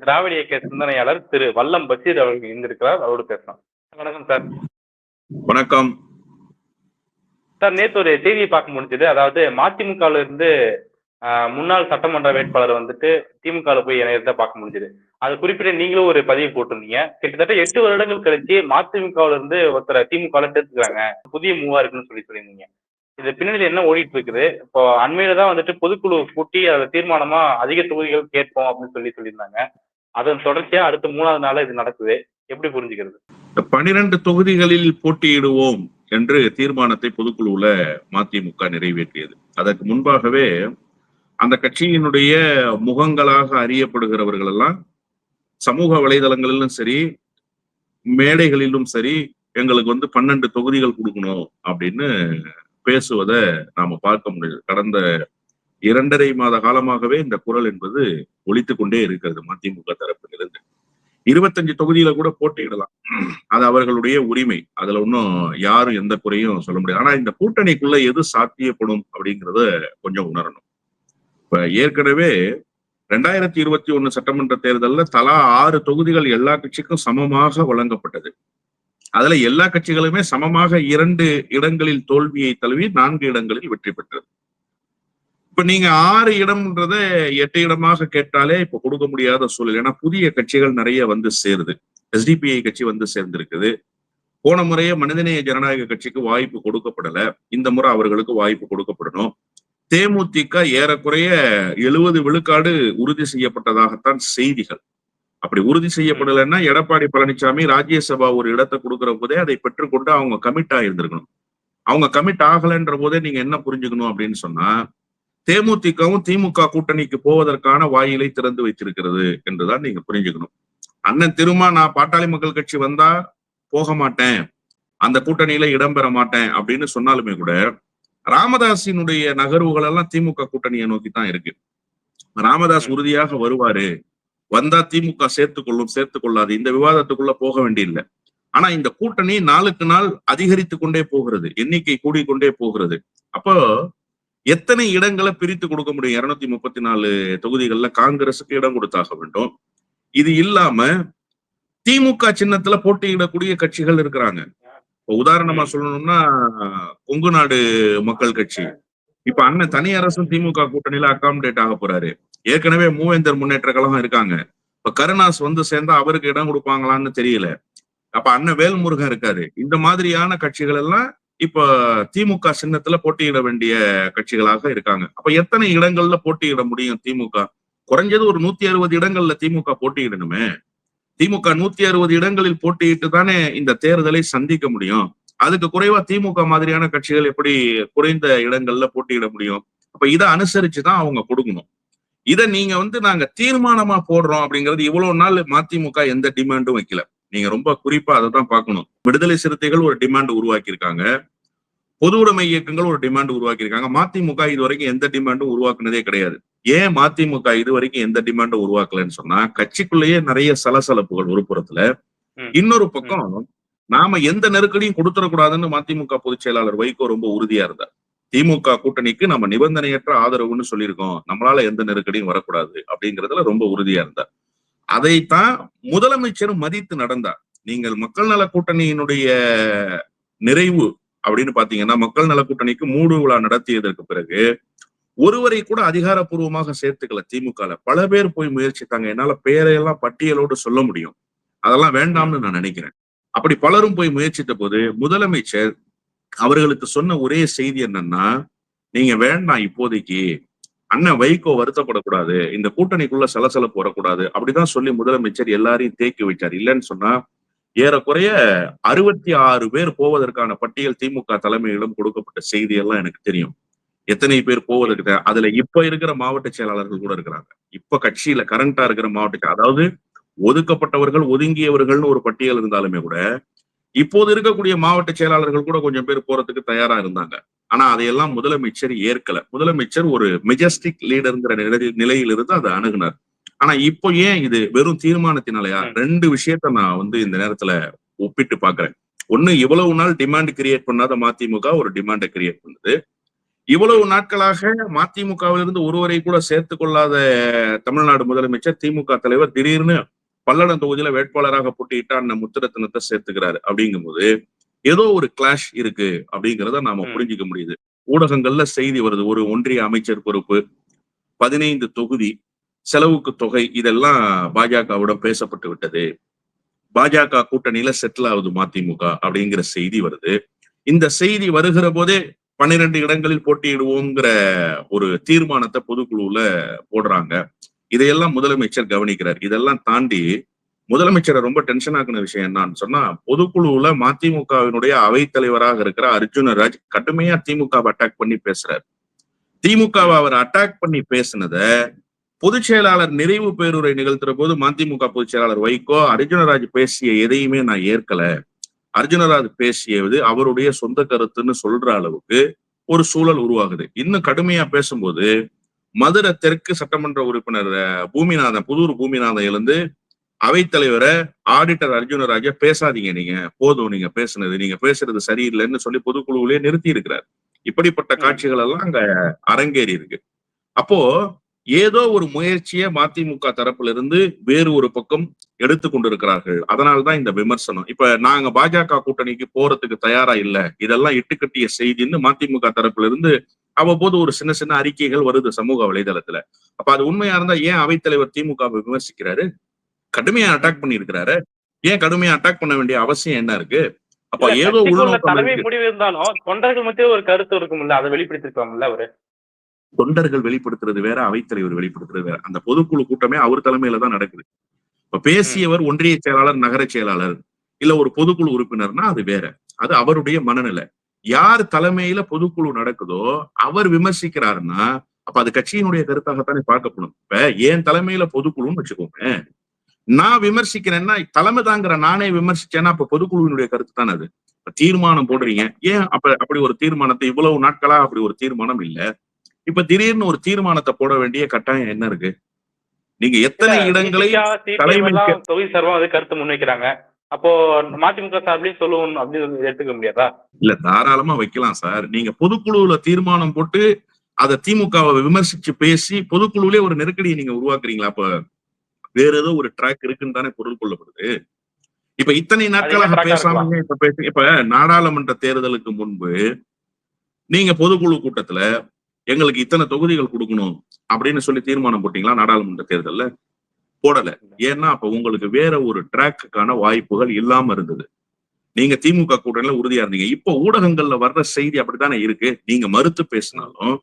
திராவிட இயக்க சிந்தனையாளர் திரு வல்லம் பஷீர் அவர்கள் இருந்திருக்கிறார் அவரோடு பேசலாம். வணக்கம் சார். வணக்கம். சார் நேற்று ஒரு செய்தியை பார்க்க முடிஞ்சது. அதாவது மதிமுகவில் இருந்து முன்னாள் சட்டமன்ற வேட்பாளர் வந்துட்டு திமுகவில் போய் இணையத்தை பார்க்க முடிஞ்சது. அது குறிப்பிட்ட நீங்களும் ஒரு பதிவு போட்டிருந்தீங்க. கிட்டத்தட்ட எட்டு வருடங்கள் கழிச்சு மதிமுகவில் இருந்து ஒருத்தரை திமுகவில் சேர்த்துக்கிறாங்க. புதிய மூவா இருக்குன்னு சொல்லி சொல்லியிருந்தீங்க. இது பின்னணியில் என்ன ஓடிட்டு இருக்குது? இப்போ அண்மையில தான் வந்துட்டு பொதுக்குழு கூட்டி அதில் தீர்மானமா அதிக தொகுதிகள் கேட்போம் அப்படின்னு சொல்லி சொல்லியிருந்தாங்க. அதன் தொடர்ச்சியா அடுத்த மூணாவது நாள் இது நடக்குது. எப்படி புரிஞ்சுக்கிறது? பன்னிரண்டு பனிரெண்டு தொகுதிகளில் போட்டியிடுவோம் என்று தீர்மானத்தை பொதுக்குழுவுல மதிமுக நிறைவேற்றியது. அதற்கு முன்பாகவே அந்த கட்சியினுடைய முகங்களாக அறியப்படுகிறவர்கள் எல்லாம் சமூக வலைதளங்களிலும் சரி மேடைகளிலும் சரி எங்களுக்கு வந்து பன்னெண்டு தொகுதிகள் கொடுக்கணும் அப்படின்னு பேசுவதை நாம பார்க்க முடியுது. கடந்த இரண்டரை மாத காலமாகவே இந்த குரல் என்பது ஒழித்துக் கொண்டே இருக்கிறது மதிமுக தரப்பிலிருந்து. இருபத்தஞ்சு தொகுதியில கூட போட்டியிடலாம். அது அவர்களுடைய உரிமை. அதுல ஒன்றும் யாரும் எந்த குறையும் சொல்ல முடியாது. ஆனா இந்த கூட்டணிக்குள்ள எது சாத்தியப்படும் அப்படிங்கிறத கொஞ்சம் உணரணும். இப்ப ஏற்கனவே ரெண்டாயிரத்தி இருபத்தி ஒண்ணு சட்டமன்ற தேர்தலில் தலா ஆறு தொகுதிகள் எல்லா கட்சிக்கும் சமமாக வழங்கப்பட்டது. அதுல எல்லா கட்சிகளுமே சமமாக இரண்டு இடங்களில் தோல்வியை தழுவி நான்கு இடங்களில் வெற்றி பெற்றது. இப்ப நீங்க ஆறு இடம்ன்றத எட்டு இடமாக கேட்டாலே இப்ப கொடுக்க முடியாத சூழல். ஏன்னா புதிய கட்சிகள் நிறைய வந்து சேருது. எஸ்டிபிஐ கட்சி வந்து சேர்ந்திருக்குது. போன முறையே மனிதநேய ஜனநாயக கட்சிக்கு வாய்ப்பு கொடுக்கப்படல. இந்த முறை அவர்களுக்கு வாய்ப்பு கொடுக்கப்படணும். தேமுதிக ஏறக்குறைய எழுபது விழுக்காடு உறுதி செய்யப்பட்டதாகத்தான் செய்திகள். அப்படி உறுதி செய்யப்படலைன்னா எடப்பாடி பழனிசாமி ராஜ்யசபா ஒரு இடத்தை கொடுக்கிற போதே அதை பெற்றுக்கொண்டு அவங்க கமிட் ஆயிருந்திருக்கணும். அவங்க கமிட் ஆகலைன்ற போதே நீங்க என்ன புரிஞ்சுக்கணும் அப்படின்னு சொன்னா தேமுதிகவும் திமுக கூட்டணிக்கு போவதற்கான வாயிலை திறந்து வைத்திருக்கிறது என்றுதான் நீங்க புரிஞ்சுக்கணும். அண்ணன் திருமா நான் பாட்டாளி மக்கள் கட்சி வந்தா போக மாட்டேன். அந்த கூட்டணியில இடம்பெற மாட்டேன் அப்படின்னு சொன்னாலுமே கூட ராமதாசினுடைய நகர்வுகள் எல்லாம் திமுக கூட்டணியை நோக்கி தான் இருக்கு. ராமதாஸ் உறுதியாக வருவாரு. வந்தா திமுக சேர்த்து கொள்ளும் சேர்த்து கொள்ளாது. இந்த விவாதத்துக்குள்ள போக வேண்டியில்லை. ஆனா இந்த கூட்டணி நாளுக்கு நாள் அதிகரித்து கொண்டே போகிறது. எண்ணிக்கை கூடிக்கொண்டே போகிறது. அப்போ எத்தனை இடங்களை பிரித்து கொடுக்க முடியும்? இருநூத்தி முப்பத்தி நாலு தொகுதிகள்ல காங்கிரசுக்கு இடம் கொடுத்தாக வேண்டும். இது இல்லாம திமுக சின்னத்துல போட்டியிடக்கூடிய கட்சிகள் இருக்கிறாங்க. இப்ப உதாரணமா சொல்லணும்னா கொங்கு நாடு மக்கள் கட்சி. இப்ப அண்ணன் தனி அரசும் திமுக கூட்டணியில அகாமடேட் ஆக போறாரு. ஏற்கனவே மூவேந்தர் முன்னேற்ற கழகம் இருக்காங்க. இப்ப கருணாஸ் வந்து சேர்ந்தா அவருக்கு இடம் கொடுப்பாங்களான்னு தெரியல. அப்ப அண்ணன் வேல்முருகன் இருக்காரு. இந்த மாதிரியான கட்சிகள் எல்லாம் இப்ப திமுக சின்னத்துல போட்டியிட வேண்டிய கட்சிகளாக இருக்காங்க. அப்ப எத்தனை இடங்கள்ல போட்டியிட முடியும் திமுக? குறைஞ்சது ஒரு நூத்தி அறுபது இடங்கள்ல திமுக போட்டியிடணுமே. திமுக நூத்தி அறுபது இடங்களில் போட்டியிட்டு தானே இந்த தேர்தலை சந்திக்க முடியும். அதுக்கு குறைவா திமுக மாதிரியான கட்சிகள் எப்படி குறைந்த இடங்கள்ல போட்டியிட முடியும்? அப்ப இதை அனுசரிச்சுதான் அவங்க கொடுக்கணும். இதை நீங்க வந்து நாங்க தீர்மானமா போடுறோம் அப்படிங்கிறது இவ்வளவு நாள் மதிமுக எந்த டிமாண்டும் வைக்கல. நீங்க ரொம்ப குறிப்பா அதை தான் பார்க்கணும். விடுதலை சிறுத்தைகள் ஒரு டிமாண்ட் உருவாக்கியிருக்காங்க. பொது உடைமை இயக்கங்கள் ஒரு டிமாண்ட் உருவாக்கியிருக்காங்க. மதிமுக இது வரைக்கும் எந்த டிமாண்டும் உருவாக்குனதே கிடையாது. ஏன் மதிமுக இது வரைக்கும் எந்த டிமாண்டும் உருவாக்கலன்னு சொன்னா கட்சிக்குள்ளேயே நிறைய சலசலப்புகள் ஒரு புறத்துல. இன்னொரு பக்கம் நாம எந்த நெருக்கடியும் கொடுத்துடக்கூடாதுன்னு மதிமுக பொதுச் செயலாளர் வைகோ ரொம்ப உறுதியா இருந்தார். திமுக கூட்டணிக்கு நம்ம நிபந்தனையற்ற ஆதரவுன்னு சொல்லியிருக்கோம். நம்மளால எந்த நெருக்கடியும் வரக்கூடாது அப்படிங்கிறதுல ரொம்ப உறுதியா இருந்தார். அதைத்தான் முதலமைச்சரும் மதித்து நடந்தார். நீங்கள் மக்கள் நல கூட்டணியினுடைய நிறைவு அப்படின்னு பாத்தீங்கன்னா மக்கள் நல கூட்டணிக்கு மூடு விழா நடத்தியதற்கு பிறகு ஒருவரை கூட அதிகாரப்பூர்வமாக சேர்த்துக்கல திமுகல. பல பேர் போய் முயற்சித்தாங்க. என்னால பெயரையெல்லாம் பட்டியலோடு சொல்ல முடியும். அதெல்லாம் வேண்டாம்னு நான் நினைக்கிறேன். அப்படி பலரும் போய் முயற்சித்த போது முதலமைச்சர் அவர்களுக்கு சொன்ன ஒரே செய்தி என்னன்னா நீங்க வேண்டாம் இப்போதைக்கு அண்ணன் வைகோ வருத்தப்படக்கூடாது. இந்த கூட்டணிக்குள்ள சலசலப்பு வரக்கூடாது. அப்படிதான் சொல்லி முதலமைச்சர் எல்லாரையும் தேக்கி வைச்சார். இல்லைன்னு சொன்னா ஏறக்குறைய அறுபத்தி ஆறு பேர் போவதற்கான பட்டியல் திமுக தலைமையிடம் கொடுக்கப்பட்ட செய்தி எல்லாம் எனக்கு தெரியும். எத்தனை பேர் போவதற்கு அதுல இப்ப இருக்கிற மாவட்ட செயலாளர்கள் கூட இருக்கிறாங்க. இப்ப கட்சியில கரண்டா இருக்கிற மாவட்ட அதாவது ஒதுக்கப்பட்டவர்கள் ஒதுங்கியவர்கள்னு ஒரு பட்டியல் இருந்தாலுமே கூட இப்போது இருக்கக்கூடிய மாவட்ட செயலாளர்கள் கூட கொஞ்சம் பேர் போறதுக்கு தயாரா இருந்தாங்க. ஆனா அதையெல்லாம் முதலமைச்சர் ஏற்கல. முதலமைச்சர் ஒரு மெஜஸ்டிக் லீடர்ங்கிற நிலை நிலையிலிருந்து அதை அணுகுனார். ஆனா இப்போ ஏன் இது வெறும் தீர்மானத்தினாலயா. ரெண்டு விஷயத்த நான் வந்து இந்த நேரத்துல ஒப்பிட்டு பாக்குறேன். ஒண்ணு இவ்வளவு நாள் டிமாண்ட் கிரியேட் பண்ணாத மதிமுக ஒரு டிமாண்டை கிரியேட் பண்ணுது. இவ்வளவு நாட்களாக மதிமுகவிலிருந்து ஒருவரை கூட சேர்த்துக் கொள்ளாத தமிழ்நாடு முதலமைச்சர் திமுக தலைவர் திடீர்னு பல்லடம் தொகுதியில வேட்பாளராக போட்டியிட்ட அண்ணன் முத்துரத்னத்தை சேர்த்துக்கிறாரு. அப்படிங்கும்போது ஏதோ ஒரு கிளாஷ் இருக்கு அப்படிங்கிறத நாம. புரிஞ்சுக்க முடியுது. ஊடகங்கள்ல செய்தி வருது. ஒரு ஒன்றிய அமைச்சர் பொறுப்பு பதினைந்து தொகுதி செலவுக்கு தொகை இதெல்லாம் பாஜகவிடம் பேசப்பட்டு விட்டது. பாஜக கூட்டணியில செட்டில் ஆகுது மதிமுக அப்படிங்கிற செய்தி வருது. இந்த செய்தி வருகிற போதே பன்னிரண்டு இடங்களில் போட்டியிடுவோங்கிற ஒரு தீர்மானத்தை பொதுக்குழுவுல போடுறாங்க. இதையெல்லாம் முதலமைச்சர் கவனிக்கிறார். இதெல்லாம் தாண்டி முதலமைச்சரை ரொம்ப டென்ஷன் ஆக்குன விஷயம் என்னன்னு சொன்னா பொதுக்குழுவுல மதிமுகவினுடைய அவைத்தலைவராக இருக்கிற அர்ஜுனராஜ் கடுமையா திமுகவை அட்டாக் பண்ணி பேசுறாரு. திமுகவை அவர் அட்டாக் பண்ணி பேசினத பொதுச் செயலாளர் நிறைவு பேருரை நிகழ்த்துற போது மதிமுக பொதுச் செயலாளர் வைகோ அர்ஜுனராஜ் பேசிய எதையுமே நான் ஏற்கல. அர்ஜுனராஜ் பேசியது அவருடைய சொந்த கருத்துன்னு சொல்ற அளவுக்கு ஒரு சூழல் உருவாகுது. இன்னும் கடுமையா பேசும்போது மதுரை தெற்கு சட்டமன்ற உறுப்பினர் பூமிநாதன் புதூர் பூமிநாதன் எழுந்து அவைத்தலைவரை ஆடிட்டர் அர்ஜுனராஜ பேசாதீங்க நீங்க போதும் நீங்க பேசுனது நீங்க பேசுறது சரியில்லைன்னு சொல்லி பொதுக்குழுவிலே நிறுத்தி இருக்கிறார் இப்படிப்பட்ட. காட்சிகள் எல்லாம் அங்க அரங்கேறி இருக்கு. அப்போ ஏதோ ஒரு முயற்சியை மதிமுக தரப்புல இருந்து வேறு ஒரு பக்கம் எடுத்து கொண்டிருக்கிறார்கள். அதனால்தான் இந்த விமர்சனம். இப்ப நாங்க பாஜக கூட்டணிக்கு போறதுக்கு தயாரா இல்ல. இதெல்லாம் இட்டுக்கட்டிய செய்தின்னு மதிமுக தரப்புல இருந்து அவ்வப்போது ஒரு சின்ன சின்ன அறிக்கைகள் வருது சமூக வலைதளத்துல. அப்ப அது உண்மையா இருந்தா ஏன் அவைத்தலைவர் திமுகவை விமர்சிக்கிறாரு? கடுமையா அட்டாக் பண்ணி இருக்கிறாரு ஏன் கடுமையா அட்டாக் பண்ண வேண்டிய அவசியம் என்ன இருக்கு? அப்ப இல்ல, ஏதோ தலைமை. முடிவு இருந்தாலும் தொண்டர்கள் மத்திய ஒரு கருத்து இருக்கும்ல அதை வெளிப்படுத்திருப்பாங்கல்ல அவரு? தொண்டர்கள் வெளிப்படுத்துறது வேற அவைத்தலைவர் வெளிப்படுத்துறது வேற. அந்த பொதுக்குழு கூட்டமே அவர் தலைமையில தான் நடக்குது. இப்ப பேசியவர் ஒன்றிய செயலாளர் நகர செயலாளர் இல்ல ஒரு பொதுக்குழு உறுப்பினர்னா அது வேற. அது அவருடைய மனநிலை. யார் தலைமையில பொதுக்குழு நடக்குதோ அவர் விமர்சிக்கிறாருன்னா அப்ப அது கட்சியினுடைய கருத்தாகத்தானே பார்க்கப்படும். இப்ப என் தலைமையில பொதுக்குழுன்னு வச்சுக்கோங்க நான் விமர்சிக்கிறேன்னா தலைமை தாங்கிற நானே விமர்சிச்சேன்னா அப்ப பொதுக்குழுவினுடைய கருத்து தானே அது? தீர்மானம் போடுறீங்க. ஏன் அப்ப அப்படி ஒரு தீர்மானத்தை இவ்வளவு நாட்களா அப்படி ஒரு தீர்மானம் இல்ல? இப்ப திடீர்னு ஒரு தீர்மானத்தை போட வேண்டிய கட்டாயம் என்ன இருக்கு? நீங்க எத்தனை இடங்களை தலைமைக்கு- தொகுதி சார்பா கருத்து முன்வைக்கிறாங்க. அப்போ மதிமுக சார்பிலையும் சொல்லுவோம் அப்படின்னு எடுத்துக்க முடியாதா? இல்ல தாராளமா வைக்கலாம் சார். நீங்க பொதுக்குழுவுல தீர்மானம் போட்டு அதை திமுகவை விமர்சிச்சு பேசி பொதுக்குழுவிலே ஒரு நெருக்கடியை நீங்க உருவாக்குறீங்களா? அப்ப வேற ஏதோ ஒரு ட்ராக் இருக்குன்னு தானே பொருள் கொள்ளப்படுது. இப்ப இத்தனை நாட்களாக பேசாம இப்ப பேச இப்ப நாடாளுமன்ற தேர்தலுக்கு முன்பு நீங்க பொதுக்குழு கூட்டத்துல எங்களுக்கு இத்தனை தொகுதிகள் கொடுக்கணும் அப்படின்னு சொல்லி தீர்மானம் போட்டீங்களா நாடாளுமன்ற தேர்தல்ல? போடல. ஏன்னா அப்ப உங்களுக்கு வேற ஒரு ட்ராக்குக்கான வாய்ப்புகள் இல்லாம இருந்தது. நீங்க திமுக கூட்டணியில உறுதியா இருந்தீங்க. இப்போ ஊடகங்கள்ல வர்ற செய்தி அப்படித்தானே இருக்கு? நீங்க மறுத்து பேசினாலும்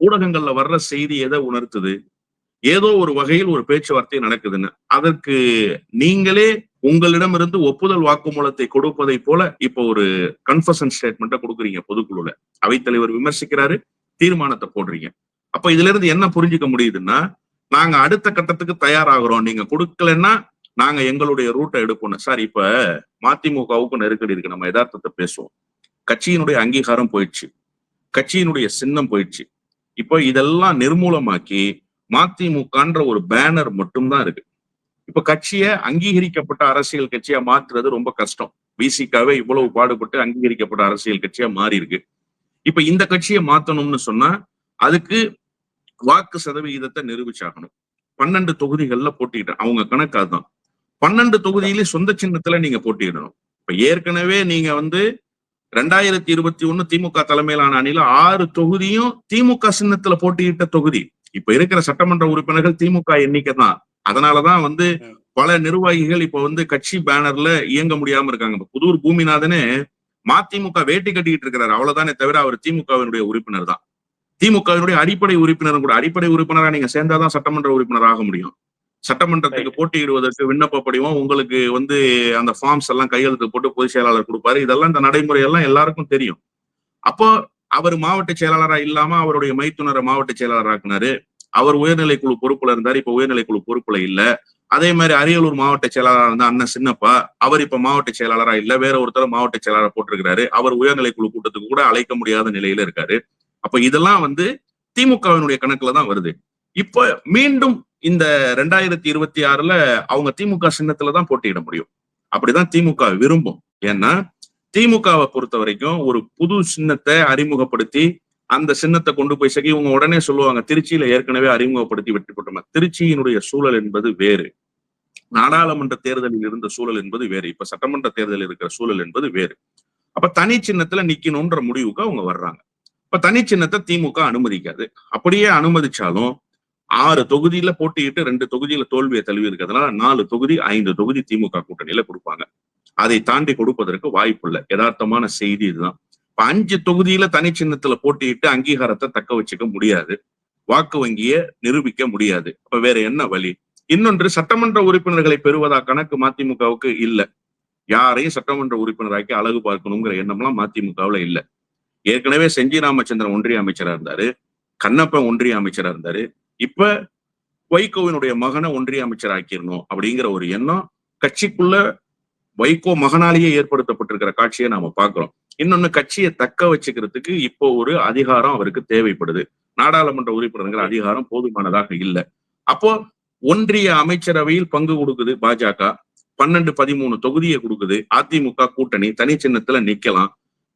ஊடகங்கள்ல வர்ற செய்தி எதை உணர்த்துது? ஏதோ ஒரு வகையில் ஒரு பேச்சுவார்த்தை நடக்குதுன்னு. அதற்கு நீங்களே உங்களிடமிருந்து ஒப்புதல் வாக்குமூலத்தை கொடுப்பதை போல இப்போ ஒரு கன்ஃபர்ஷன் ஸ்டேட்மெண்ட்டை கொடுக்குறீங்க பொதுக்குழுல. அவைத்தலைவர் விமர்சிக்கிறாரு தீர்மானத்தை போடுறீங்க. அப்ப இதுல இருந்து என்ன புரிஞ்சுக்க முடியுதுன்னா நாங்க அடுத்த கட்டத்துக்கு தயாராகிறோம். நீங்க கொடுக்கலன்னா நாங்க எங்களுடைய ரூட்டை எடுப்போம் சார் இப்ப மதிமுகவுக்கு நெருக்கடி இருக்கு. நம்ம யதார்த்தத்தை பேசுவோம். கட்சியினுடைய அங்கீகாரம் போயிடுச்சு. கட்சியினுடைய சின்னம் போயிடுச்சு. இப்போ இதெல்லாம் நிர்மூலமாக்கி மதிமுகன்ற ஒரு பேனர் மட்டும்தான் இருக்கு. இப்ப கட்சியை அங்கீகரிக்கப்பட்ட அரசியல் கட்சியா மாத்துறது ரொம்ப கஷ்டம். விசிகாவே இவ்வளவு பாடுபட்டு அங்கீகரிக்கப்பட்ட அரசியல் கட்சியா மாறி இருக்கு இப்ப இந்த கட்சியை மாத்தணும்னு சொன்னா அதுக்கு வாக்கு சதவிகிதத்தை நிரூபிச்சாகணும். பன்னெண்டு தொகுதிகள்ல போட்டியிட அவங்க கணக்கு அதுதான். பன்னெண்டு தொகுதியிலே சொந்த சின்னத்துல நீங்க போட்டியிடணும். இப்ப ஏற்கனவே நீங்க வந்து ரெண்டாயிரத்தி இருபத்தி ஒண்ணு திமுக தலைமையிலான அணில ஆறு தொகுதியும் திமுக சின்னத்துல போட்டியிட்ட தொகுதி. இப்ப இருக்கிற சட்டமன்ற உறுப்பினர்கள் திமுக எண்ணிக்கை தான் அதனாலதான் வந்து. பல நிர்வாகிகள் இப்ப வந்து கட்சி பேனர்ல இயங்க முடியாம இருக்காங்க. இப்ப புதூர் பூமிநாதனே மதிமுக வேட்டி கட்டிக்கிட்டு இருக்கிறாரு. அவ்வளவுதானே தவிர அவர் திமுகவினுடைய உறுப்பினர் தான் திமுகவினுடைய அடிப்படை உறுப்பினரும் கூட அடிப்படை உறுப்பினரா நீங்க சேர்ந்தாதான் சட்டமன்ற உறுப்பினர் ஆக முடியும். சட்டமன்றத்துக்கு. போட்டியிடுவதற்கு விண்ணப்ப படிவம் உங்களுக்கு வந்து அந்த ஃபார்ம்ஸ் எல்லாம் கையெழுத்து போட்டு பொதுச் செயலாளர் கொடுப்பாரு. இதெல்லாம் இந்த நடைமுறை எல்லாம் எல்லாருக்கும் தெரியும். அப்போ அவர் மாவட்ட செயலாளரா இல்லாம அவருடைய மைத்துனரை மாவட்ட செயலாளர் ஆக்குனாரு அவர் உயர்நிலை குழு பொறுப்புல இருந்தாரு. இப்ப உயர்நிலை குழு பொறுப்புல இல்ல. அதே மாதிரி அரியலூர் மாவட்ட செயலாளரா இருந்தா அண்ணன் சின்னப்பா. அவர் இப்ப மாவட்ட செயலாளரா இல்ல. வேற ஒருத்தர் மாவட்ட செயலாளர் போட்டிருக்கிறாரு. அவர் உயர்நிலை குழு கூட்டத்துக்கு கூட அழைக்க முடியாத நிலையில இருக்காரு. அப்ப இதெல்லாம் வந்து திமுகவினுடைய கணக்குல தான் வருது. இப்ப மீண்டும் இந்த ரெண்டாயிரத்தி இருபத்தி ஆறுல அவங்க திமுக சின்னத்துல தான் போட்டியிட முடியும். அப்படிதான் திமுக விரும்பும். ஏன்னா திமுகவை பொறுத்த வரைக்கும் ஒரு புது சின்னத்தை அறிமுகப்படுத்தி அந்த சின்னத்தை கொண்டு போய் சரி இவங்க உடனே சொல்லுவாங்க திருச்சியில ஏற்கனவே அறிமுகப்படுத்தி வெற்றி பெற்றோம்? திருச்சியினுடைய சூழல் என்பது வேறு. நாடாளுமன்ற தேர்தலில் இருந்த சூழல் என்பது வேறு. இப்ப சட்டமன்ற தேர்தலில் இருக்கிற சூழல் என்பது வேறு. அப்ப தனி சின்னத்துல நிக்கணும்ன்ற முடிவுக்கு அவங்க வர்றாங்க. இப்ப தனி சின்னத்தை திமுக அனுமதிக்காது. அப்படியே அனுமதிச்சாலும் ஆறு தொகுதியில போட்டியிட்டு ரெண்டு தொகுதியில தோல்வியை தழுவி இருக்கிறதுனால நாலு தொகுதி ஐந்து தொகுதி திமுக கூட்டணியில கொடுப்பாங்க. அதை தாண்டி கொடுப்பதற்கு வாய்ப்பு இல்லை. யதார்த்தமான செய்தி இதுதான். இப்ப அஞ்சு தொகுதியில தனி சின்னத்துல போட்டியிட்டு அங்கீகாரத்தை தக்க வச்சுக்க முடியாது. வாக்கு வங்கிய நிரூபிக்க முடியாது. அப்ப வேற என்ன வழி? இன்னொன்று சட்டமன்ற உறுப்பினர்களை பெறுவதா கணக்கு மதிமுகவுக்கு இல்ல. யாரையும் சட்டமன்ற உறுப்பினராக்கி அழகு பார்க்கணுங்கிற எண்ணம்லாம் மதிமுகவுல இல்ல. ஏற்கனவே செஞ்சி ராமச்சந்திரன் ஒன்றிய அமைச்சரா இருந்தாரு கண்ணப்பன் ஒன்றிய அமைச்சரா இருந்தாரு இப்ப வைகோவினுடைய மகனை ஒன்றிய அமைச்சர் ஆக்கிடணும் அப்படிங்கிற ஒரு எண்ணம் கட்சிக்குள்ள வைகோ மகனாலேயே ஏற்படுத்தப்பட்டிருக்கிற காட்சியை நாம பாக்குறோம் இன்னொன்னு கட்சியை தக்க வச்சுக்கிறதுக்கு இப்போ ஒரு அதிகாரம் அவருக்கு தேவைப்படுது. நாடாளுமன்ற உறுப்பினர்கள் அதிகாரம் போதுமானதாக இல்லை. அப்போ ஒன்றிய அமைச்சரவையில் பங்கு கொடுக்குது பாஜக பன்னெண்டு பதிமூணு தொகுதியை கொடுக்குது. அதிமுக கூட்டணி தனி சின்னத்துல நிக்கலாம்.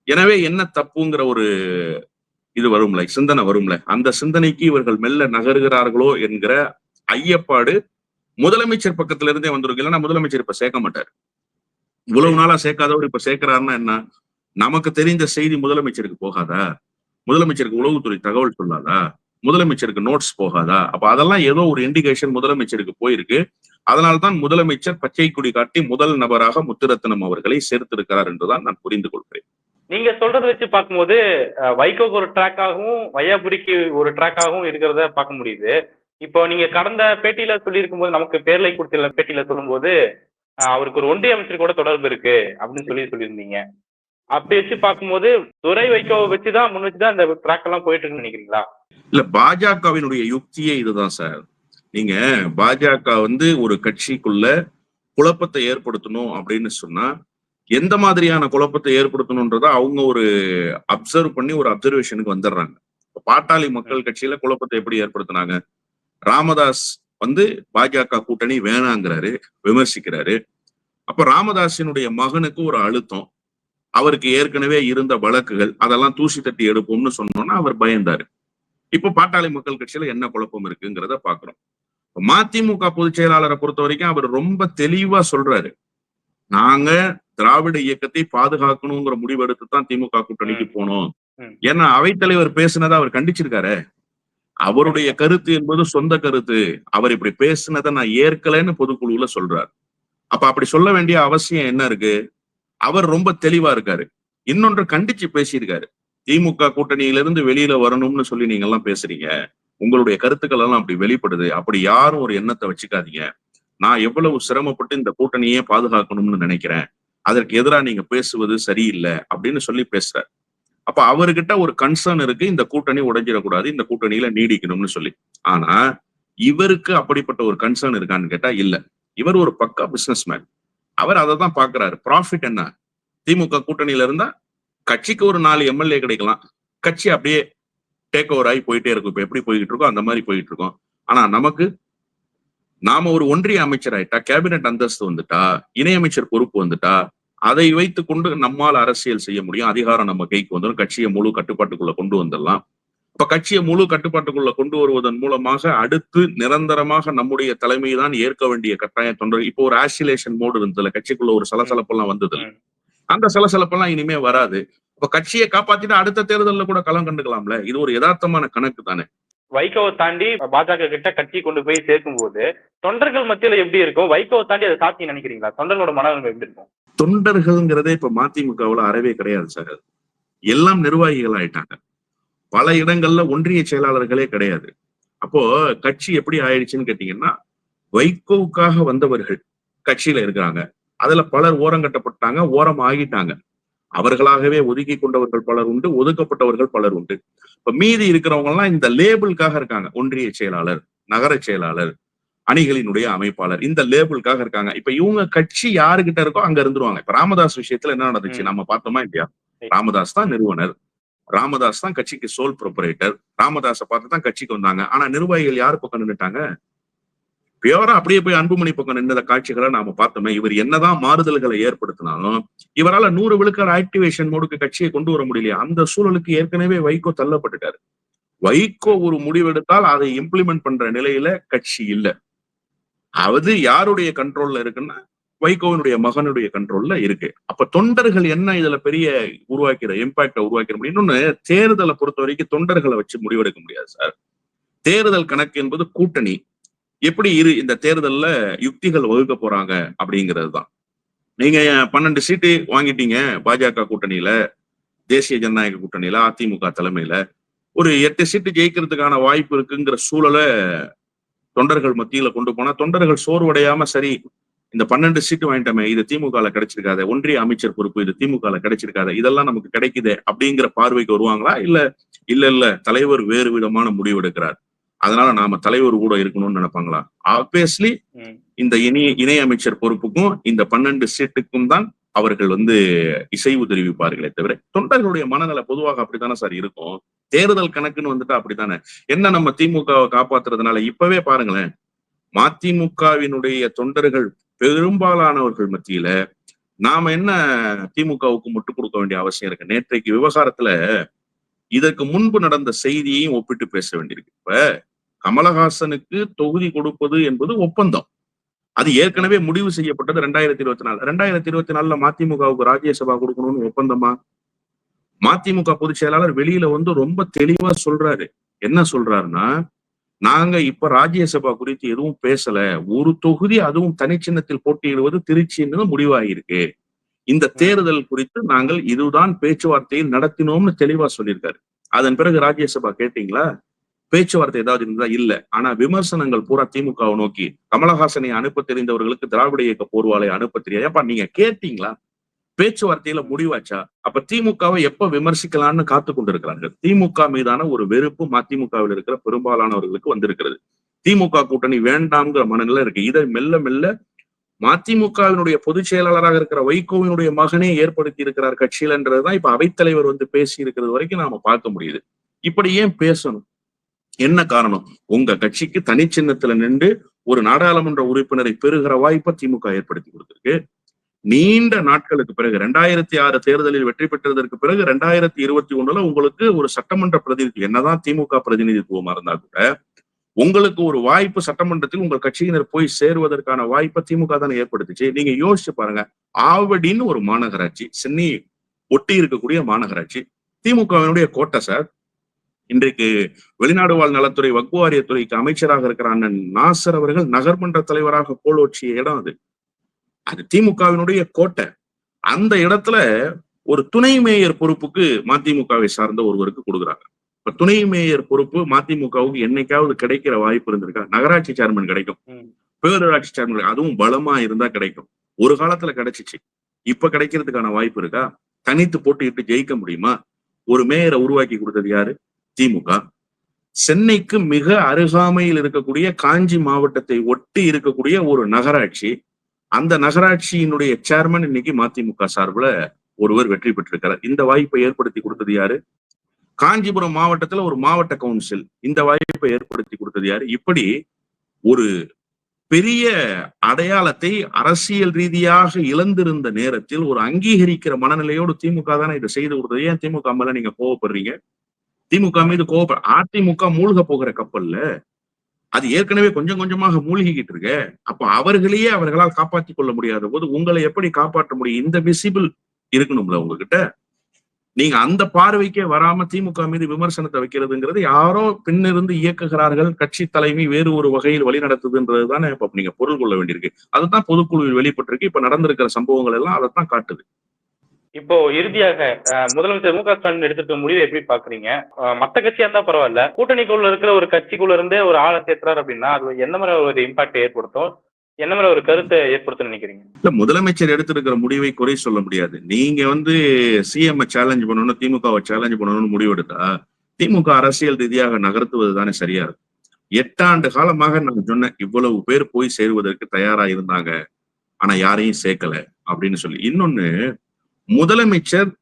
எனவே என்ன தப்புங்கிற ஒரு இது வரும்ல சிந்தனை வரும்ல. அந்த சிந்தனைக்கு இவர்கள் மெல்ல நகருகிறார்களோ என்கிற ஐயப்பாடு முதலமைச்சர் பக்கத்துல இருந்தே வந்துருக்கு. இல்லைன்னா முதலமைச்சர் இப்ப சேர்க்க மாட்டார். இவ்வளவு நாளா சேர்க்காதவர் இப்ப சேர்க்கிறாருன்னா என்ன? நமக்கு தெரிந்த செய்தி முதலமைச்சருக்கு போகாதா? முதலமைச்சருக்கு உளவுத்துறை தகவல் சொல்லாதா? முதலமைச்சருக்கு நோட்ஸ் போகாதா? அப்ப அதெல்லாம் ஏதோ ஒரு இண்டிகேஷன் முதலமைச்சருக்கு போயிருக்கு. அதனால்தான் முதலமைச்சர் பச்சை கொடி காட்டி முதல் நபராக முத்துரத்னம் அவர்களை சேர்த்திருக்கிறார் என்றுதான் நான் புரிந்து கொள்கிறேன். நீங்க சொல்றதை வச்சு பார்க்கும்போது வைகோக்கு ஒரு ட்ராக்காகவும் வையாபுரிக்கு ஒரு ட்ராக்காகவும் இருக்கிறத பார்க்க முடியுது. இப்போ நீங்க கடந்த பேட்டியில சொல்லியிருக்கும் போது நமக்கு பேர்லை கொடுத்துள்ள பேட்டியில சொல்லும்போது அஹ், அவருக்கு ஒரு ஒன்றிய அமைச்சர் கூட தொடர்பு இருக்கு அப்படின்னு சொல்லி சொல்லியிருந்தீங்க. அப்படி வச்சு பார்க்கும்போது துறை வைகோவை வச்சுதான் முன் வச்சுதான் இந்த ட்ராக் எல்லாம் போயிட்டு இருக்குன்னு நினைக்கிறீங்களா? இல்ல பாஜகவினுடைய யுக்தியே இதுதான் சார். நீங்க பாஜக வந்து ஒரு கட்சிக்குள்ள குழப்பத்தை ஏற்படுத்தணும் அப்படின்னு சொன்னா எந்த மாதிரியான குழப்பத்தை ஏற்படுத்தணும்ன்றத அவங்க ஒரு அப்சர்வ் பண்ணி ஒரு அப்சர்வேஷனுக்கு வந்துடுறாங்க. பாட்டாளி மக்கள் கட்சியில குழப்பத்தை எப்படி ஏற்படுத்தினாங்க? ராமதாஸ் வந்து பாஜக கூட்டணி வேணாங்கிறாரு விமர்சிக்கிறாரு. அப்ப ராமதாசினுடைய மகனுக்கு ஒரு அழுத்தம். அவருக்கு ஏற்கனவே இருந்த வழக்குகள் அதெல்லாம் தூசி தட்டி எடுப்போம்னு சொன்னோம்னா அவர் பயந்தாரு. இப்ப பாட்டாளி மக்கள் கட்சியில என்ன குழப்பம் இருக்குங்கிறத பாக்குறோம். மதிமுக பொதுச் செயலாளரை பொறுத்த வரைக்கும் அவர் ரொம்ப தெளிவா சொல்றாரு. நாங்க திராவிட இயக்கத்தை பாதுகாக்கணுங்கிற முடிவெடுத்து தான் திமுக கூட்டணிக்கு போனோம். ஏன்னா அவைத்தலைவர் பேசுனதை அவர் கண்டிச்சிருக்காரு. அவருடைய கருத்து என்பது சொந்த கருத்து. அவர் இப்படி பேசுனதை நான் ஏற்கலைன்னு பொதுக்குழுவுல சொல்றாரு. அப்ப அப்படி சொல்ல வேண்டிய அவசியம் என்ன இருக்கு? அவர் ரொம்ப தெளிவா இருக்காரு. இன்னொன்று கண்டிச்சு பேசியிருக்காரு. திமுக கூட்டணியிலிருந்து வெளியில வரணும்னு சொல்லி நீங்க எல்லாம் பேசுறீங்க. உங்களுடைய கருத்துக்கள் எல்லாம் அப்படி வெளிப்படுது. அப்படி யாரும் ஒரு எண்ணத்தை வச்சுக்காதீங்க. நான் எவ்வளவு சிரமப்பட்டு இந்த கூட்டணியே பாதுகாக்கணும்னு நினைக்கிறேன். அதற்கு எதிராக நீங்க பேசுவது சரியில்லை அப்படின்னு சொல்லி பேசுறாரு. அப்ப அவர்கிட்ட ஒரு கன்சர்ன் இருக்கு இந்த கூட்டணி உடைஞ்சிடக்கூடாது இந்த கூட்டணியில நீடிக்கணும்னு சொல்லி. ஆனா இவருக்கு அப்படிப்பட்ட ஒரு கன்சர்ன் இருக்கான்னு கேட்டா இல்ல. இவர் ஒரு பக்கா பிசினஸ் மேன் அவர் அதை தான் பாக்குறாரு ப்ராஃபிட் என்ன? திமுக கூட்டணியில இருந்தா கட்சிக்கு ஒரு நாலு எம்எல்ஏ கிடைக்கலாம். கட்சி அப்படியே டேக் ஓவர் ஆகி போயிட்டே இருக்கும். இப்ப எப்படி போய்கிட்டு இருக்கோ அந்த மாதிரி போயிட்டு இருக்கோம். ஆனா நமக்கு நாம ஒரு ஒன்றிய அமைச்சர் ஆயிட்டா கேபினெட் அந்தஸ்து வந்துட்டா இணையமைச்சர் பொறுப்பு வந்துட்டா அதை வைத்து கொண்டு நம்மால் அரசியல் செய்ய முடியும். அதிகாரம் நம்ம கைக்கு வந்துடும் கட்சியை முழு கட்டுப்பாட்டுக்குள்ள கொண்டு வந்துடலாம். இப்ப கட்சியை முழு கட்டுப்பாட்டுக்குள்ள கொண்டு வருவதன் மூலமாக அடுத்து நிரந்தரமாக நம்முடைய தலைமை தான் ஏற்க வேண்டிய கட்டாயம் தொண்டர். இப்போ ஒரு ஆசிலேஷன் மோடு இருந்ததுல கட்சிக்குள்ள ஒரு சலசலப்பெல்லாம் வந்தது அந்த சலசலப்பெல்லாம் இனிமே வராது. இப்ப கட்சியை காப்பாத்திட்டு அடுத்த தேர்தல்ல கூட களம் கண்டுக்கலாம்ல. இது ஒரு யதார்த்தமான கணக்கு தானே. வைகோவை தாண்டி பாஜக கிட்ட கட்சி கொண்டு போய் சேர்க்கும் போது தொண்டர்கள் மத்தியில எப்படி இருக்கும்? வைகோவை தாண்டி அதை சாத்தி நினைக்கிறீங்களா? தொண்டர்களோட மனநிலைமை எப்படி இருக்கும்? தொண்டர்கள்ங்கிறதே இப்ப மதிமுகவுல அறவே கிடையாது சார் எல்லாம் நிர்வாகிகள் ஆயிட்டாங்க. பல இடங்கள்ல ஒன்றிய செயலாளர்களே கிடையாது. அப்போ கட்சி எப்படி ஆயிடுச்சுன்னு கேட்டீங்கன்னா வைகோவுக்காக வந்தவர்கள் கட்சியில இருக்கிறாங்க. அதுல பலர் ஓரங்கட்டப்பட்டாங்க ஓரம் ஆகிட்டாங்க. அவர்களாகவே ஒதுக்கி கொண்டவர்கள் பலர் உண்டு ஒதுக்கப்பட்டவர்கள் பலர் உண்டு. இப்ப மீதி இருக்கிறவங்க எல்லாம் இந்த லேபிளுக்காக இருக்காங்க. ஒன்றிய செயலாளர் நகர செயலாளர் அணிகளினுடைய அமைப்பாளர். இந்த லேபிளுக்காக இருக்காங்க. இப்ப இவங்க கட்சி யாருகிட்ட இருக்கோ அங்க இருந்துருவாங்க. இப்ப ராமதாஸ் விஷயத்துல என்ன நடந்துச்சு. நம்ம பார்த்தோமா இல்லையா? ராமதாஸ் தான் நிறுவனர். ராமதாஸ் தான் கட்சிக்கு சோல் ப்ரொபரேட்டர் ராமதாஸை பார்த்து தான் கட்சிக்கு வந்தாங்க. ஆனா நிர்வாகிகள் யார் பக்கம் நின்னுட்டாங்க? பியோரா அப்படியே போய் அன்புமணி பக்கம் நின்ற காட்சிகளை நாம பார்த்தோமே இவர் என்னதான் மாறுதல்களை ஏற்படுத்தினாலும் இவரால நூறு விழுக்காடு ஆக்டிவேஷன் மோடுக்கு கட்சியை கொண்டு வர முடியலையா அந்த சூழலுக்கு ஏற்கனவே வைகோ தள்ளப்பட்டுட்டாரு. வைகோ ஒரு முடிவெடுத்தால் அதை இம்ப்ளிமெண்ட் பண்ற நிலையில கட்சி இல்ல. அது யாருடைய கண்ட்ரோல்ல இருக்குன்னா வைகோவினுடைய மகனுடைய கண்ட்ரோல்ல இருக்கு. அப்ப தொண்டர்கள் என்ன இதுல பெரிய உருவாக்கிற இம்பாக்ட உருவாக்கிற முடியும்? இன்னொன்னு தேர்தலை பொறுத்த வரைக்கும் தொண்டர்களை வச்சு முடிவெடுக்க முடியாது சார். தேர்தல் கணக்கு என்பது கூட்டணி. எப்படி இரு இந்த தேர்தல்ல யுக்திகள் வகுக்க போறாங்க அப்படிங்கிறது தான். நீங்க பன்னெண்டு சீட்டு வாங்கிட்டீங்க பாஜக கூட்டணியில தேசிய ஜனநாயக கூட்டணியில அதிமுக தலைமையில. ஒரு எட்டு சீட்டு ஜெயிக்கிறதுக்கான வாய்ப்பு இருக்குங்கிற சூழலை தொண்டர்கள் மத்தியில கொண்டு போனா தொண்டர்கள் சோர்வடையாம சரி இந்த பன்னெண்டு சீட்டு வாங்கிட்டோமே இது திமுக கிடைச்சிருக்காத ஒன்றிய அமைச்சர் பொறுப்பு இது திமுக கிடைச்சிருக்காது இதெல்லாம் நமக்கு கிடைக்குது அப்படிங்கிற பார்வைக்கு வருவாங்களா? இல்ல இல்ல இல்ல தலைவர் வேறு விதமான முடிவு எடுக்கிறார். அதனால நாம தலைவர் கூட இருக்கணும்னு நினைப்பாங்களா? ஆப்வியஸ்லி. இந்த இணை இணை அமைச்சர் பொறுப்புக்கும் இந்த பன்னெண்டு சீட்டுக்கும் தான் அவர்கள் வந்து இசைவு தெரிவிப்பார்களே தவிர தொண்டர்களுடைய மனநிலை பொதுவாக அப்படித்தானே சார் இருக்கும்? தேர்தல் கணக்குன்னு வந்துட்டு அப்படித்தானே? என்ன நம்ம திமுகவை காப்பாத்துறதுனால? இப்பவே பாருங்களேன். மதிமுகவினுடைய தொண்டர்கள் பெரும்பாலானவர்கள் மத்தியில நாம என்ன திமுகவுக்கு முட்டுக் கொடுக்க வேண்டிய அவசியம் இருக்கு? நேற்றைக்கு விவகாரத்துல இதற்கு முன்பு நடந்த செய்தியையும் ஒப்பிட்டு பேச வேண்டியிருக்கு. இப்ப கமலஹாசனுக்கு தொகுதி கொடுப்பது என்பது ஒப்பந்தம். அது ஏற்கனவே முடிவு செய்யப்பட்டது ரெண்டாயிரத்தி இருபத்தி நாலு. ரெண்டாயிரத்தி இருபத்தி நாலுல மதிமுகவுக்கு ராஜ்யசபா கொடுக்கணும்னு ஒப்பந்தமா? மதிமுக பொதுச் செயலாளர் வெளியில வந்து ரொம்ப தெளிவா சொல்றாரு. என்ன சொல்றாருன்னா நாங்க இப்ப ராஜ்யசபா குறித்து எதுவும் பேசல. ஒரு தொகுதி அதுவும் தனிச்சின்னத்தில் போட்டியிடுவது திருச்சின்னு முடிவாகியிருக்கு இந்த தேர்தல் குறித்து நாங்கள் இதுதான் பேச்சுவார்த்தையை நடத்தினோம்னு தெளிவா சொல்லியிருக்காரு. அதன் பிறகு ராஜ்யசபா கேட்டீங்களா? பேச்சுவார்த்தை ஏதாவது இருந்தா இல்ல. ஆனா விமர்சனங்கள் பூரா திமுகவை நோக்கி கமலஹாசனை அனுப்ப தெரிந்தவர்களுக்கு திராவிட இயக்க போர்வாலை அனுப்ப தெரியாது. ஏப்பா நீங்க கேட்டீங்களா? பேச்சுவார்த்தையில முடிவாச்சா? அப்ப திமுகவை எப்ப விமர்சிக்கலாம்னு காத்து கொண்டிருக்கிறார்கள்? திமுக மீதான ஒரு வெறுப்பு மதிமுகவில் இருக்கிற பெரும்பாலானவர்களுக்கு வந்திருக்கிறது. திமுக கூட்டணி வேண்டாம்ங்கிற மனநிலை இருக்கு. இதை மெல்ல மெல்ல மதிமுகவினுடைய பொதுச் செயலாளராக இருக்கிற வைகோவினுடைய மகனே ஏற்படுத்தி இருக்கிறார் கட்சியிலன்றதுதான் இப்ப அவைத்தலைவர் வந்து பேசி இருக்கிறது வரைக்கும் நாம பார்க்க முடியுது. இப்படி ஏன் பேசணும்? என்ன காரணம்? உங்க கட்சிக்கு தனிச்சின்னத்துல நின்று ஒரு நாடாளுமன்ற உறுப்பினரை பெறுகிற வாய்ப்பை திமுக ஏற்படுத்தி கொடுத்திருக்கு. நீண்ட நாட்களுக்கு பிறகு ரெண்டாயிரத்தி ஆறு தேர்தலில் வெற்றி பெற்றதற்கு பிறகு ரெண்டாயிரத்தி இருபத்தி ஒண்ணுல உங்களுக்கு ஒரு சட்டமன்ற பிரதிநிதி என்னதான் திமுக பிரதிநிதித்துவமா இருந்தா கூட உங்களுக்கு ஒரு வாய்ப்பு சட்டமன்றத்தில் உங்கள் கட்சியினர் போய் சேருவதற்கான வாய்ப்பை திமுக தானே ஏற்படுத்துச்சு. நீங்க யோசிச்சு பாருங்க. ஆவடின்னு ஒரு மாநகராட்சி சென்னை ஒட்டி இருக்கக்கூடிய மாநகராட்சி திமுகவினுடைய கோட்டை சார் இன்றைக்கு வெளிநாடு வாழ் நலத்துறை வக்பு வாரியத்துறைக்கு அமைச்சராக இருக்கிற அண்ணன் நாசர் அவர்கள் நகர்மன்ற தலைவராக கோலோச்சிய இடம் அது. அது திமுகவினுடைய கோட்டை. அந்த இடத்துல ஒரு துணை மேயர் பொறுப்புக்கு மதிமுகவை சார்ந்த ஒருவருக்கு கொடுக்குறாங்க. இப்ப துணை மேயர் பொறுப்பு மதிமுகவுக்கு என்னைக்காவது கிடைக்கிற வாய்ப்பு இருந்திருக்கா? நகராட்சி சேர்மன் கிடைக்கும். பேரூராட்சி சேர்மன் அதுவும் பலமா இருந்தா கிடைக்கும். ஒரு காலத்துல கிடைச்சிச்சு. இப்ப கிடைக்கிறதுக்கான வாய்ப்பு இருக்கா? தனித்து போட்டியிட்டு ஜெயிக்க முடியுமா? ஒரு மேயரை உருவாக்கி கொடுத்தது யாரு? திமுக சென்னைக்கு மிக அருகாமையில் இருக்கக்கூடிய காஞ்சி மாவட்டத்தை ஒட்டி இருக்கக்கூடிய ஒரு நகராட்சி. அந்த நகராட்சியினுடைய சேர்மன் இன்னைக்கு மதிமுக சார்பில் ஒருவர் வெற்றி பெற்றிருக்கிறார். இந்த வாய்ப்பை ஏற்படுத்தி கொடுத்தது யாரு? காஞ்சிபுரம் மாவட்டத்துல ஒரு மாவட்ட கவுன்சில் இந்த வாய்ப்பை ஏற்படுத்தி கொடுத்தது யாரு? இப்படி ஒரு பெரிய அடையாளத்தை அரசியல் ரீதியாக இழந்திருந்த நேரத்தில் ஒரு அங்கீகரிக்கிற மனநிலையோடு திமுக தானே இதை செய்து கொடுத்தது. ஏன் திமுக மேல நீங்க கோவப்படுறீங்க? திமுக மீது கோவப்பட அதிமுக மூழ்க போகிற கப்பல்ல அது ஏற்கனவே கொஞ்சம் கொஞ்சமாக மூழ்கிக்கிட்டு இருக்க. அப்ப அவர்களையே அவர்களால் காப்பாற்றிக் கொள்ள முடியாத போது உங்களை எப்படி காப்பாற்ற முடியும்? இந்த விசிபிள் இருக்கணும்ல உங்ககிட்ட? நீங்க அந்த பார்வைக்கே வராம திமுக மீது விமர்சனத்தை வைக்கிறதுங்கிறது யாரோ பின்னிருந்து இயக்குகிறார்கள் கட்சி தலைமை வேறு ஒரு வகையில் வழி நடத்துதுன்றது தானே இப்ப நீங்க பொருள் கொள்ள வேண்டியிருக்கு. அதுதான் பொதுக்குழுவில் வெளிப்பட்டிருக்கு. இப்ப நடந்திருக்கிற சம்பவங்கள் எல்லாம் அதைத்தான் காட்டுது. இப்போ இறுதியாக முதலமைச்சர் மு க ஸ்டாலின் எடுத்துட்டு முடிவை எப்படி பாக்குறீங்க? மத்த கட்சியா இருந்தா பரவாயில்ல. கூட்டணிக்குள்ள இருக்கிற ஒரு கட்சிக்குள்ள இருந்தே ஒரு ஆளை சேர்த்துறாரு அப்படின்னா அது என்ன மாதிரி ஒரு இம்பாக்ட் ஏற்படுத்தும்? என்ன மாதிரி ஒரு கருத்தை ஏற்படுத்தும் நினைக்கிறீங்க? இல்ல முதலமைச்சர் எடுத்திருக்கிற முடிவை குறை சொல்ல முடியாது. நீங்க வந்து சிஎம் சேலஞ்ச் பண்ணணும் திமுகவை சேலஞ்ச் பண்ணணும்னு முடிவெடுத்தா திமுக அரசியல் ரீதியாக நகர்த்துவது தானே சரியா இருக்கும். எட்டாண்டு காலமாக நான் சொன்னேன் இவ்வளவு பேர் போய் சேருவதற்கு தயாரா இருந்தாங்க. ஆனா யாரையும் சேர்க்கல அப்படின்னு சொல்லி. இன்னொன்னு முதலமைச்சர்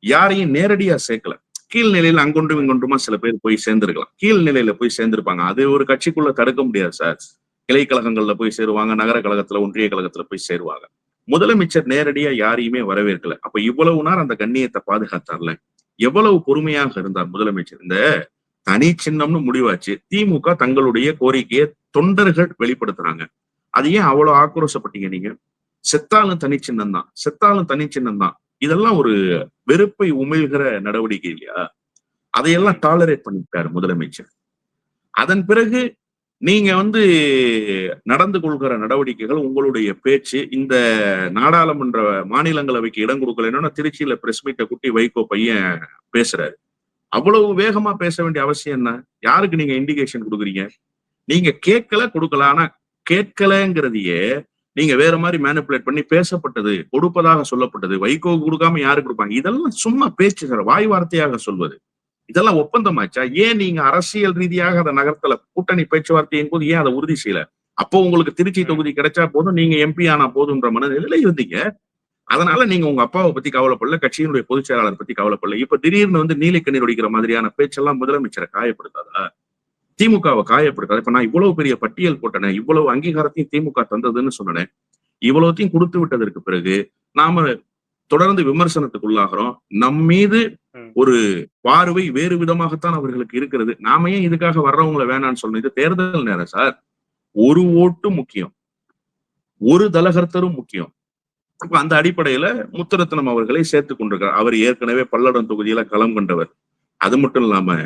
யாரையும் நேரடியா சேர்க்கல. கீழ்நிலையில அங்கொன்றும் இங்கொன்றுமா சில பேர் போய் சேர்ந்திருக்கலாம். கீழ்நிலையில போய் சேர்ந்திருப்பாங்க. அது ஒரு கட்சிக்குள்ள தடுக்க முடியாது சார். கிளை கழகங்கள்ல போய் சேருவாங்க நகர கழகத்துல ஒன்றிய கழகத்துல போய் சேருவாங்க. முதலமைச்சர் நேரடியா யாரையுமே வரவேற்கல. அப்ப இவ்வளவு நாள் அந்த கண்ணியத்தை பாதுகாத்தார்ல. எவ்வளவு பொறுமையாக இருந்தார் முதலமைச்சர். இந்த தனி சின்னம்னு முடிவாச்சு. திமுக தங்களுடைய கோரிக்கையை தொண்டர்கள் வெளிப்படுத்துறாங்க. அது ஏன் அவ்வளவு ஆக்ரோஷப்பட்டீங்க நீங்க? செத்தாலும் தனி சின்னம் தான். செத்தாலும் தனி சின்னம் தான். இதெல்லாம் ஒரு வெறுப்பை உமிழ்கிற நடவடிக்கை இல்லையா? அதையெல்லாம் டாலரேட் பண்ணிட்டாரு முதலமைச்சர். அதன் பிறகு நீங்க வந்து நடந்து கொள்கிற நடவடிக்கைகள் உங்களுடைய பேச்சு இந்த நாடாளுமன்ற மாநிலங்களவைக்கு இடம் கொடுக்கலன்னா திருச்சியில பிரஸ் மீட்டை குட்டி வைகோ பையன் பேசுறாரு. அவ்வளவு வேகமா பேச வேண்டிய அவசியம் என்ன? யாருக்கு நீங்க இண்டிகேஷன் கொடுக்குறீங்க? நீங்க கேட்கல கொடுக்கல. ஆனா கேட்கலங்கிறதையே நீங்க வேற மாதிரி மேனிப்புலேட் பண்ணி பேசப்பட்டது கொடுப்பதாக சொல்லப்பட்டது வைகோ கொடுக்காம யாரு கொடுப்பாங்க? இதெல்லாம் சும்மா பேச்சு சார் வாய் வார்த்தையாக சொல்வது. இதெல்லாம் ஒப்பந்தமாச்சா? ஏன் நீங்க அரசியல் ரீதியாக அதை நகர்த்தல? கூட்டணி பேச்சுவார்த்தையின் போது ஏன் அதை உறுதி செய்யல? அப்போ உங்களுக்கு திருச்சி தொகுதி கிடைச்சா போதும் நீங்க எம்பி ஆனா போதுன்ற மனநிலையில இருந்தீங்க. அதனால நீங்க உங்க அப்பாவை பத்தி கவலைப்படல கட்சியினுடைய பொதுச் செயலாளர் பத்தி கவலைப்படல. இப்ப திடீர்னு வந்து நீலக்கண்ணீர் ஒடிக்கிற மாதிரியான பேச்செல்லாம் முதலமைச்சரை காயப்படுத்தாதா? திமுகவை காயப்படுத்தாது இப்ப நான் இவ்வளவு பெரிய பட்டியல் போட்டேனே இவ்வளவு அங்கீகாரத்தையும் திமுக தந்ததுன்னு சொன்னேன் இவ்வளவுத்தையும் கொடுத்து விட்டதற்கு பிறகு நாம தொடர்ந்து விமர்சனத்துக்குள்ளாகிறோம் நம் மீது. ஒரு பார்வை வேறு விதமாகத்தான் அவர்களுக்கு இருக்கிறது. நாம ஏன் இதுக்காக வர்றவங்களை வேணாம்னு சொல்லணும்? இது தேர்தல் நேரம் சார். ஒரு ஓட்டு முக்கியம். ஒரு தலகர்த்தரும் முக்கியம். அப்ப அந்த அடிப்படையில முத்துரத்னம் அவர்களை சேர்த்துக் கொண்டிருக்கிறார். அவர் ஏற்கனவே பல்லடம் தொகுதியில களம் கண்டவர். அது மட்டும் இல்லாம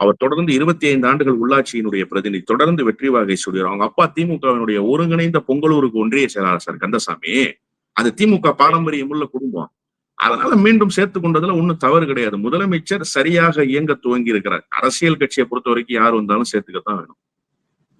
அவர் தொடர்ந்து இருபத்தி ஐந்து ஆண்டுகள் உள்ளாட்சியினுடைய பிரதிநிதி தொடர்ந்து வெற்றி வாகை சொல்கிறார். அவங்க அப்பா திமுகவினுடைய ஒருங்கிணைந்த பொங்கலூருக்கு ஒன்றிய செயலாளர் சார் கந்தசாமி. அது திமுக பாரம்பரியம் உள்ள குடும்பம். அதனால மீண்டும் சேர்த்து கொண்டதுல ஒண்ணும் தவறு கிடையாது. முதலமைச்சர் சரியாக இயங்க துவங்கி இருக்கிறார். அரசியல் கட்சியை பொறுத்த வரைக்கும் யார் வந்தாலும் சேர்த்துக்கத்தான் வேணும்.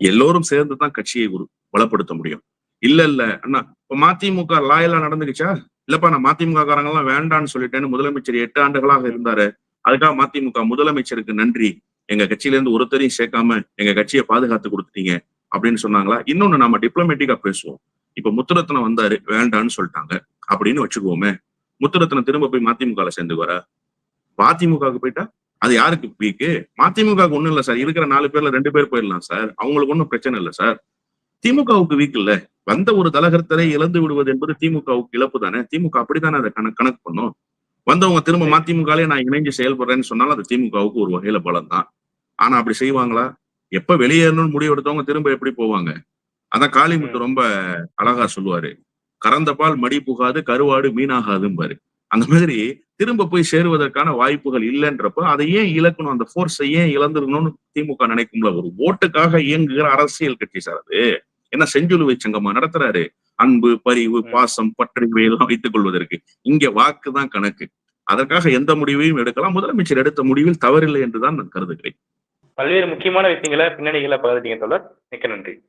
எல்லோரும் சேர்ந்து தான் கட்சியை பலப்படுத்த முடியும். இல்ல இல்ல அண்ணா இப்ப மதிமுக லாயலா நடந்துக்கிச்சா? இல்லப்பா நான் மதிமுக காரங்க எல்லாம் வேண்டாம்னு சொல்லிட்டேன்னு முதலமைச்சர் எட்டு ஆண்டுகளாக இருந்தாரு. அதுக்காக மதிமுக முதலமைச்சருக்கு நன்றி. எங்க கட்சியில இருந்து ஒருத்தரையும் சேர்க்காம எங்க கட்சியை பாதுகாத்து கொடுத்துட்டீங்க அப்படின்னு சொன்னாங்களா? இன்னொன்னு நம்ம டிப்ளமேட்டிக்கா பேசுவோம். இப்ப முத்துரத்னம் வந்தாரு வேண்டான்னு சொல்லிட்டாங்க. அப்படின்னு வச்சுக்குவோமே முத்துரத்னம் திரும்ப போய் மதிமுகல சேர்ந்துக்குவாரா? மதிமுகவுக்கு போயிட்டா? அது யாருக்கு வீக்கு மதிமுகவுக்கு ஒண்ணும் இல்ல சார் இருக்கிற நாலு பேர்ல ரெண்டு பேர் போயிடலாம் சார் அவங்களுக்கு ஒன்றும் பிரச்சனை இல்லை சார் திமுகவுக்கு வீக் இல்ல. வந்த ஒரு தலகர்த்தரை இழந்து விடுவது என்பது திமுகவுக்கு இழப்பு தானே? திமுக அப்படித்தானே அதை கணக்கு கணக்கு பண்ணும்? வந்தவங்க திரும்ப மதிமுகலே நான் இணைஞ்சு செயல்படுறேன்னு சொன்னாலும் அது திமுகவுக்கு ஒரு வகையில பலம் தான் ஆனா அப்படி செய்வாங்களா? எப்ப வெளியேறணும்னு முடிவு எடுத்தவங்க திரும்ப எப்படி போவாங்க? அதான் காளிமுத்து ரொம்ப அழகா சொல்லுவாரு. கறந்த பால் மடி புகாது கருவாடு மீனாகாதும்பாரு அந்த மாதிரி திரும்ப போய் சேருவதற்கான வாய்ப்புகள் இல்லைன்றப்ப அதை ஏன் இழக்கணும்? அந்த ஃபோர்ஸை ஏன் இழந்துருக்கணும்னு திமுக நினைக்கும்ல? ஒரு ஓட்டுக்காக இயங்குகிற அரசியல் கட்சி சார் அது. என்ன செஞ்சுலுவை சங்கமா நடத்துறாரு? அன்பு பரிவு பாசம் பற்று இவையெல்லாம் வைத்துக் கொள்வதற்கு. இங்க வாக்கு தான் கணக்கு. அதற்காக எந்த முடிவையும் எடுக்கலாம். முதலமைச்சர் எடுத்த முடிவில் தவறில்லை என்றுதான் நான் கருதுகிறேன். பல்வேறு முக்கியமான விஷயங்களை பின்னணிகளை பகிர்ந்தீங்க தொடர் மிக்க நன்றி.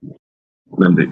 நன்றி.